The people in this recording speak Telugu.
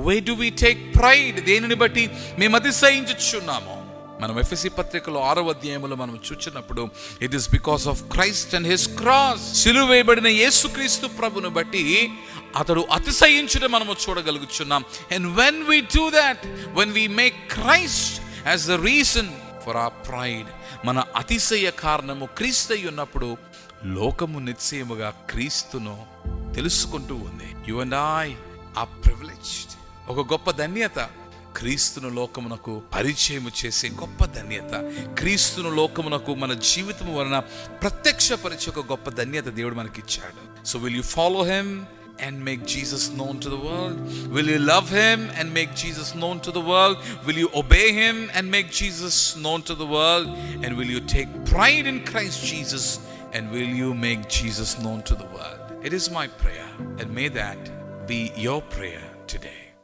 Way do we take pride దేనిని బట్టి మేము అతిశయించుచున్నాము? మనం ఎఫ్ఎసి పత్రికలో ఆరో అధ్యాయంలో మనం చూచినప్పుడు it is because of Christ and his cross సిలువేయబడిన యేసుక్రీస్తు ప్రభును బట్టి అతడు అతిశయించడం మనము చూడగలుగుచున్నాం. And when we do that when we make Christ as the reason for a pride మన అతిశయ కారణము క్రీస్తు ఉన్నప్పుడు లోకము నిశ్చయముగా క్రీస్తును తెలుసుకుంటూ ఉంది. You and I a privileged ఒక గొప్ప ధన్యత క్రీస్తును లోకమునకు పరిచయం చేసే గొప్ప ధన్యత క్రీస్తును లోకమునకు మన జీవితం వలన ప్రత్యక్షపరిచే ఒక గొప్ప ధన్యత దేవుడు మనకి ఇచ్చాడు so will you follow him and make Jesus known to the world? Will you love him and make Jesus known to the world? Will you obey him and make Jesus known to the world? And will you take pride in Christ Jesus and will you make Jesus known to the world? It is my prayer, and may that be your prayer today.